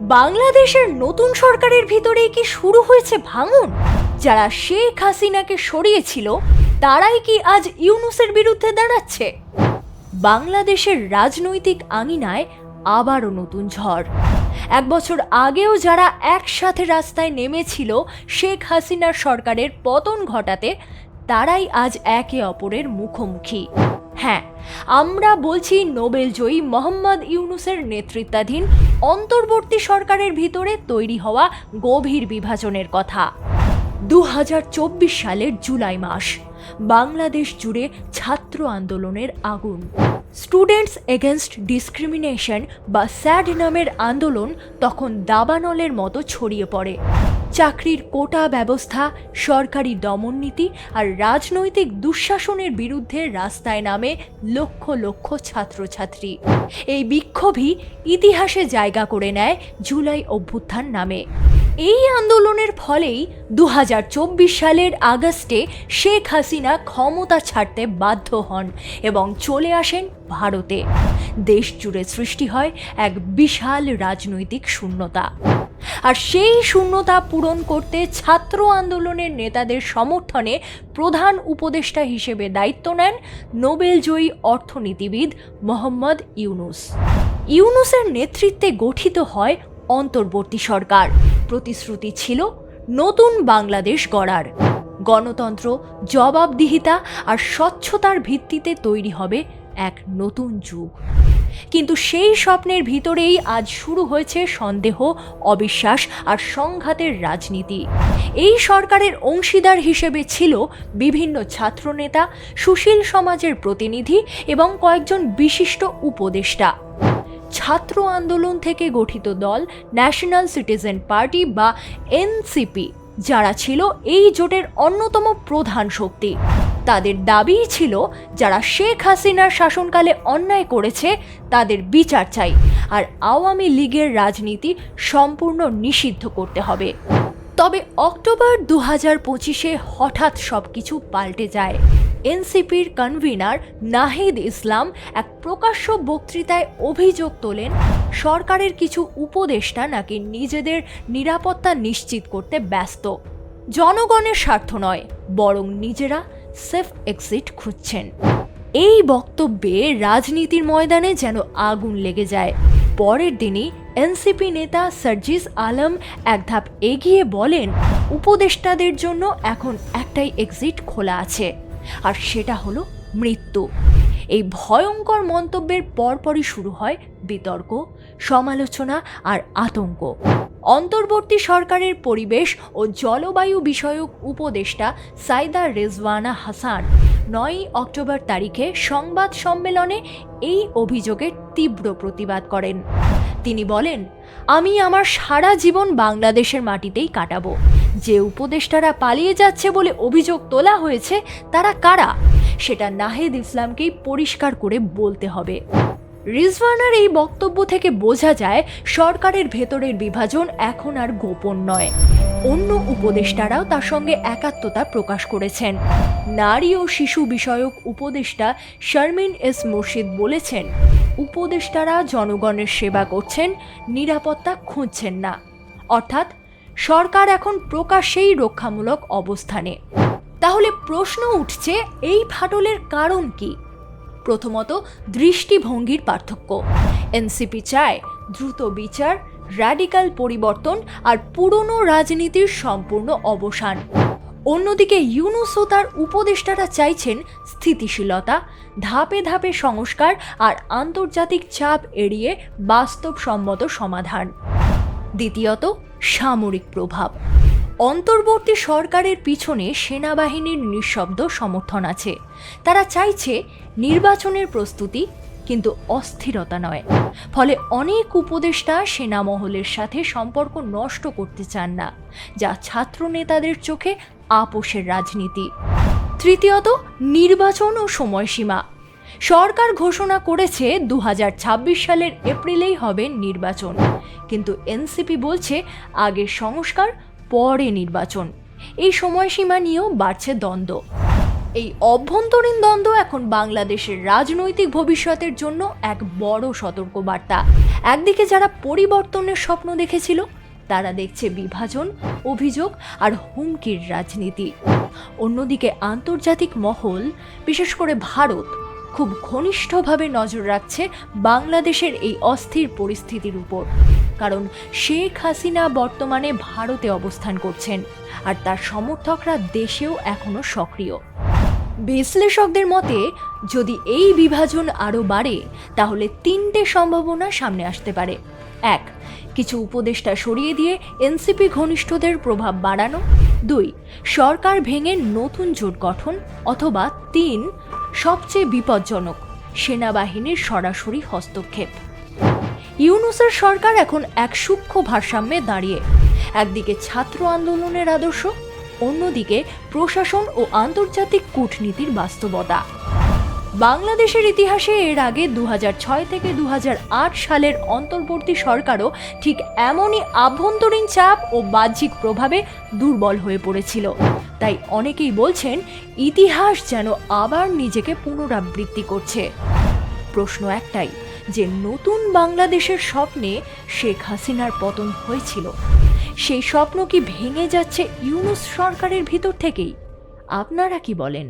বাংলাদেশের নতুন সরকারের ভিতরেই কি শুরু হয়েছে ভাঙন? যারা শেখ হাসিনাকে সরিয়েছিল, তারাই কি আজ ইউনুসের বিরুদ্ধে দাঁড়াচ্ছে? বাংলাদেশের রাজনৈতিক আঙিনায় আবারও নতুন ঝড়। এক বছর আগেও যারা একসাথে রাস্তায় নেমেছিল শেখ হাসিনার সরকারের পতন ঘটাতে, তারাই আজ একে অপরের মুখোমুখি। হ্যাঁ আমরা বলছি নোবেলজয়ী মোহাম্মদ ইউনুসের নেতৃত্বাধীন অন্তর্বর্তী সরকারের ভিতরে তৈরি হওয়া গভীর বিভাজনের কথা। দু হাজার চব্বিশ সালের জুলাই মাস, বাংলাদেশ জুড়ে ছাত্র আন্দোলনের আগুন। স্টুডেন্টস এগেনস্ট ডিসক্রিমিনেশন বা স্যাড নামের আন্দোলন তখন দাবানলের মতো ছড়িয়ে পড়ে। চাকরির কোটা ব্যবস্থা, সরকারি দমননীতি আর রাজনৈতিক দুঃশাসনের বিরুদ্ধে রাস্তায় নামে লক্ষ লক্ষ ছাত্রছাত্রী। এই বিক্ষোভই ইতিহাসে জায়গা করে নেয় জুলাই অভ্যুত্থান নামে। এই আন্দোলনের ফলেই দু হাজার চব্বিশ সালের আগস্টে শেখ হাসিনা ক্ষমতা ছাড়তে বাধ্য হন এবং চলে আসেন ভারতে। দেশ জুড়ে সৃষ্টি হয় এক বিশাল রাজনৈতিক শূন্যতা। আর সেই শূন্যতা পূরণ করতে ছাত্র আন্দোলনের নেতাদের সমর্থনে প্রধান উপদেষ্টা হিসেবে দায়িত্ব নেন নোবেলজয়ী অর্থনীতিবিদ মোহাম্মদ ইউনুস। ইউনুসের নেতৃত্বে গঠিত হয় অন্তর্বর্তী সরকার। প্রতিশ্রুতি ছিল নতুন বাংলাদেশ গড়ার। গণতন্ত্র, জবাবদিহিতা আর স্বচ্ছতার ভিত্তিতে তৈরি হবে এক নতুন যুগ। কিন্তু সেই স্বপ্নের ভিতরেই আজ শুরু হয়েছে সন্দেহ, অবিশ্বাস আর সংঘাতের রাজনীতি। এই সরকারের অংশীদার হিসেবে ছিল বিভিন্ন ছাত্রনেতা, সুশীল সমাজের প্রতিনিধি এবং কয়েকজন বিশিষ্ট উপদেষ্টা। ছাত্র আন্দোলন থেকে গঠিত দল ন্যাশনাল সিটিজেন পার্টি বা এনসিপি যারা ছিল এই জোটের অন্যতম প্রধান শক্তি। তাদের দাবি ছিল, যারা শেখ হাসিনার শাসনকালে অন্যায় করেছে, তাদের বিচার চাই। আর আওয়ামী লীগের রাজনীতি সম্পূর্ণ নিষিদ্ধ করতে হবে। তবে অক্টোবর দু হাজার পঁচিশে হঠাৎ সব কিছু পাল্টে যায়। এনসিপির কনভিনার নাহিদ ইসলাম এক প্রকাশ্য বক্তৃতায় অভিযোগ তোলেন, সরকারের কিছু উপদেষ্টা নাকি নিজেদের নিরাপত্তা নিশ্চিত করতে ব্যস্ত। জনগণের স্বার্থ নয়, বরং নিজেরা সেফ এক্সিট খুঁজছেন। এই বক্তব্যে রাজনীতির ময়দানে যেন আগুন লেগে যায়। পরের দিনই এনসিপি নেতা সার্জিস আলম এক ধাপ এগিয়ে বলেন, উপদেষ্টাদের জন্য এখন একটাই এক্সিট খোলা আছে। আর সেটা হলো মৃত্যু। এই ভয়ঙ্কর মন্তব্যের পরপরই শুরু হয় বিতর্ক, সমালোচনা আর আতঙ্ক। অন্তর্বর্তী সরকারের পরিবেশ ও জলবায়ু বিষয়ক উপদেষ্টা সাইদা রেজওয়ানা হাসান নয়ই অক্টোবর তারিখে সংবাদ সম্মেলনে এই অভিযোগের তীব্র প্রতিবাদ করেন। তিনি বলেন, আমি আমার সারা জীবন বাংলাদেশের মাটিতেই কাটাবো। যে উপদেষ্টারা পালিয়ে যাচ্ছে বলে অভিযোগ তোলা হয়েছে তারা কারা? সেটা নাহিদ ইসলামকেই পরিষ্কার করে বলতে হবে। রিজওয়ানার এই বক্তব্য থেকে বোঝা যায়, সরকারের ভেতরের বিভাজন এখন আর গোপন নয়। অন্য উপদেষ্টারাও তার সঙ্গে একাত্মতা প্রকাশ করেছেন। নারী ও শিশু বিষয়ক উপদেষ্টা শারমিন এস মুর্শিদ বলেছেন, উপদেষ্টারা জনগণের সেবা করছেন, নিরাপত্তা খুঁজছেন না। অর্থাৎ সরকার এখন প্রকাশ্যেই রক্ষামূলক অবস্থানে। তাহলে প্রশ্ন উঠছে, এই ফাটলের কারণ কি? প্রথমত, দৃষ্টিভঙ্গির পার্থক্য। এনসিপি চায় দ্রুত বিচার র্যাডিক্যাল পরিবর্তন আর পুরনো রাজনীতির সম্পূর্ণ অবসান। অন্যদিকে ইউনুস ও তার উপদেষ্টারা চাইছেন স্থিতিশীলতা, ধাপে ধাপে সংস্কার আর আন্তর্জাতিক চাপ এড়িয়ে বাস্তবসম্মত সমাধান। দ্বিতীয়ত, সামরিক প্রভাব। অন্তর্বর্তী সরকারের পিছনে সেনাবাহিনীর নিঃশব্দ সমর্থন আছে। তারা চাইছে নির্বাচনের প্রস্তুতি কিন্তু অস্থিরতা নয়। ফলে অনেক উপদেষ্টা সেনা মহলের সাথে সম্পর্ক নষ্ট করতে চান না, যা ছাত্র নেতাদের চোখে আপোষের রাজনীতি। তৃতীয়ত, নির্বাচন ও সময়সীমা। সরকার ঘোষণা করেছে দু হাজার ছাব্বিশ সালের এপ্রিলেই হবে নির্বাচন। কিন্তু এনসিপি বলছে আগে সংস্কার পরে নির্বাচন। এই সময়সীমা নিয়েও বাড়ছে দ্বন্দ্ব। এই অভ্যন্তরীণ দ্বন্দ্ব এখন বাংলাদেশের রাজনৈতিক ভবিষ্যতের জন্য এক বড় সতর্কবার্তা। একদিকে যারা পরিবর্তনের স্বপ্ন দেখেছিল, তারা দেখছে বিভাজন, অভিযোগ আর হুমকির রাজনীতি। অন্যদিকে আন্তর্জাতিক মহল, বিশেষ করে ভারত খুব ঘনিষ্ঠভাবে নজর রাখছে বাংলাদেশের এই অস্থির পরিস্থিতির উপর। কারণ শেখ হাসিনা বর্তমানে ভারতে অবস্থান করছেন, আর তার সমর্থকরা দেশেও এখনও সক্রিয়। বিশ্লেষকদের মতে, যদি এই বিভাজন আরও বাড়ে, তাহলে তিনটে সম্ভাবনা সামনে আসতে পারে। এক, কিছু উপদেষ্টা সরিয়ে দিয়ে এনসিপি ঘনিষ্ঠদের প্রভাব বাড়ানো। দুই, সরকার ভেঙে নতুন জোট গঠন। অথবা তিন সবচেয়ে বিপজ্জনক, সেনাবাহিনীর সরাসরি হস্তক্ষেপ। ইউনুসের সরকার এখন এক সূক্ষ্ম ভারসাম্যে দাঁড়িয়ে। একদিকে ছাত্র আন্দোলনের আদর্শ, অন্যদিকে প্রশাসন ও আন্তর্জাতিক কূটনীতির বাস্তবতা। বাংলাদেশের ইতিহাসে এর আগে দু হাজার ছয় থেকে দু হাজার আট সালের অন্তর্বর্তী সরকারও ঠিক এমনই আভ্যন্তরীণ চাপ ও বাহ্যিক প্রভাবে দুর্বল হয়ে পড়েছিল। তাই অনেকেই বলছেন, ইতিহাস যেন আবার নিজেকে পুনরাবৃত্তি করছে। প্রশ্ন একটাই, যে নতুন বাংলাদেশের স্বপ্নে শেখ হাসিনার পতন হয়েছিল। সেই স্বপ্ন কি ভেঙে যাচ্ছে ইউনুস সরকারের ভিতর থেকেই? আপনারা কি বলেন?